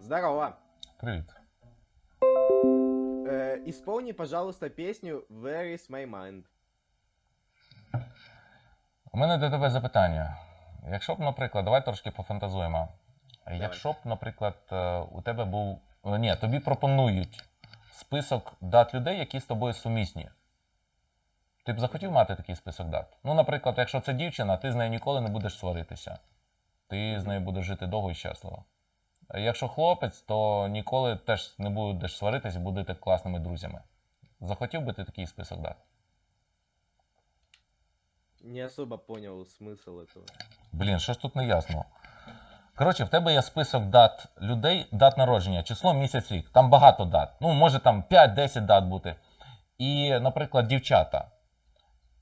Здорово. Привіт. Э, исполни, пожалуйста, песню Where is my mind? У мене до тебе запитання. Якщо б, наприклад, давай трошки пофантазуємо. Якщо б, наприклад, е, у тебе був. е, Ні, тобі пропонують список дат людей, які з тобою сумісні. Ти б захотів мати такий список дат? Ну, наприклад, якщо це дівчина, ти з нею ніколи не будеш сваритися. Ти з нею будеш жити довго і щасливо. А Якщо хлопець, то ніколи теж не будеш сваритись і будете класними друзями. Захотів би ти такий список дат? Не особо понял смысл этого. Блін, що ж тут не ясно? Коротше, в тебе є список дат людей, дат народження, число, місяць, рік. Там багато дат. Ну, може там 5-10 дат бути. І, наприклад, дівчата.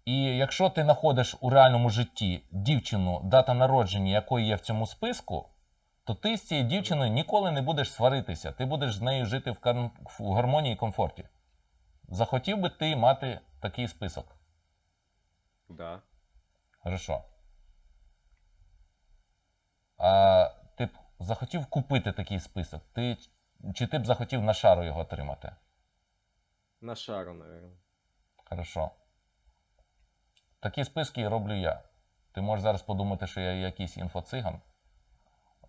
І якщо ти знаходиш у реальному житті дівчину, дата народження, якої є в цьому списку, то ти з цією дівчиною ніколи не будеш сваритися. Ти будеш з нею жити в, кар- в гармонії і комфорті. Захотів би ти мати такий список? Да. Хорошо. А ти б захотів купити такий список? Ти, чи ти б захотів на шару його отримати? На шару, наверное. Хорошо. Такі списки роблю я. Ти можеш зараз подумати, що я якийсь інфоциган.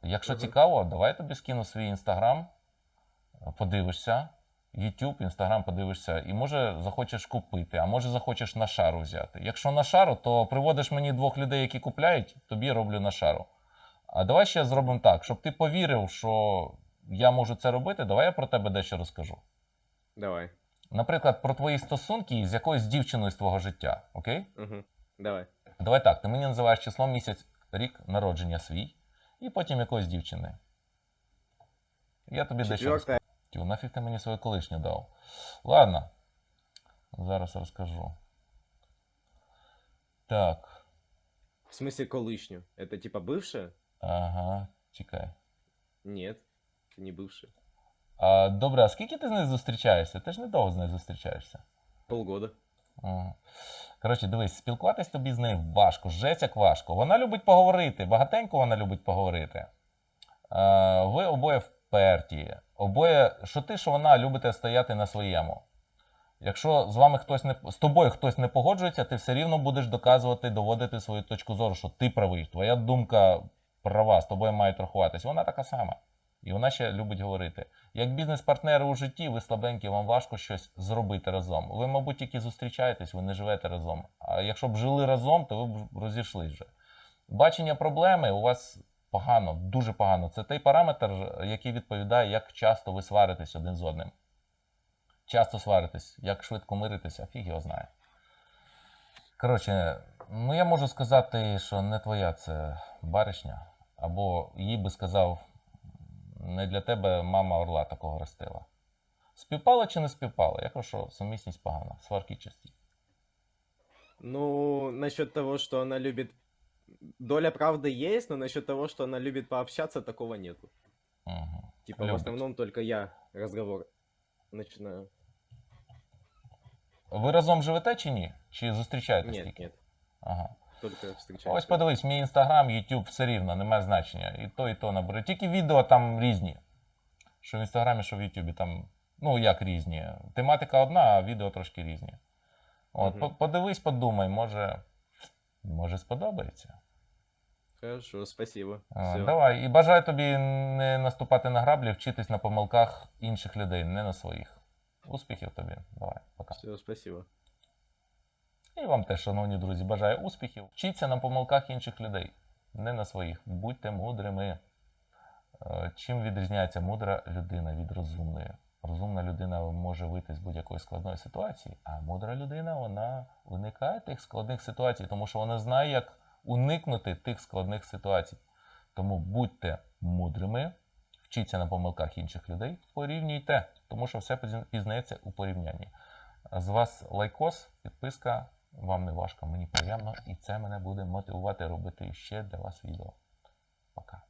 Якщо цікаво, давай я тобі скину свій інстаграм, подивишся, YouTube, інстаграм подивишся, і може захочеш купити, а може захочеш на шару взяти. Якщо на шару, то приводиш мені двох людей, які купляють, тобі роблю на шару. А давай ще зробимо так, щоб ти повірив, що я можу це робити, давай я про тебе дещо розкажу. Давай Наприклад, про твої стосунки з якоюсь дівчиною з твого життя. Окей? Угу. Давай. Давай так, ти мені називаєш число місяць, рік народження свій, і потім якоїсь дівчини. Я тобі дещо Четвертая. розкажу. Нафіг ти мені свою колишню дав. Ладно. Зараз розкажу. Так. В смысле колышню? Это типа бывшая? Ага, чекай. Нет. Это не бывшая. А, добре, а скільки ти з нею зустрічаєшся? Ти ж недовго з нею зустрічаєшся. Полгода. Ага. Коротше, дивись, спілкуватись тобі з нею важко, жесть як важко. Вона любить поговорити, багатенько вона любить поговорити. Е, ви обоє вперті, обоє, що ти, що вона любите стояти на своєму. Якщо з вами хтось не з тобою хтось не погоджується, ти все рівно будеш доказувати, доводити свою точку зору, що ти правий, твоя думка права, з тобою мають рахуватись. Вона така сама. І вона ще любить говорити. Як бізнес-партнери у житті, ви слабенькі, вам важко щось зробити разом. Ви, мабуть, тільки зустрічаєтесь, ви не живете разом. А якщо б жили разом, то ви б розійшлись вже. Бачення проблеми у вас погано, дуже погано. Це той параметр, який відповідає, як часто ви сваритесь один з одним. Часто сваритесь, як швидко миритися, фіг його знає. Коротше, ну я можу сказати, що не твоя це баришня, або їй би сказав, не для тебе мама орла такого ростила. Співпало чи не співпало? Я кажу, що сумісність погана, сварки часті. Ну, насчет того, что она любит... Доля правды есть, но насчет того, что она любит пообщаться, такого нету. Угу. Типа, в Любит. основном только я разговор начинаю. Ви разом живете чи ні? Чи зустрічаєтесь Нет, тільки? нет. Ага. Только Ось подивись, мій інстаграм, YouTube все рівно, немає значення. І то, і то набери. Тільки відео там різні. Що в інстаграмі, що в Ютубі, там, ну як різні. Тематика одна, а відео трошки різні. От, по- подивись, подумай, може, може сподобається. Хорошо, спасибо. А. Давай. І бажаю тобі не наступати на граблі, вчитись на помилках інших людей, не на своїх. Успіхів тобі. Давай, пока. Все, спасибо. І вам теж, шановні друзі, бажаю успіхів. Вчіться на помилках інших людей, не на своїх. Будьте мудрими. Е, Чим відрізняється мудра людина від розумної? Розумна людина може вийти з будь-якої складної ситуації, а мудра людина вона уникає тих складних ситуацій, тому що вона знає, як уникнути тих складних ситуацій. Тому будьте мудрими, вчіться на помилках інших людей, порівнюйте, тому що все пізнається у порівнянні. З вас лайкос, підписка, вам не важко, мені приємно, і це мене буде мотивувати робити ще для вас відео. Пока.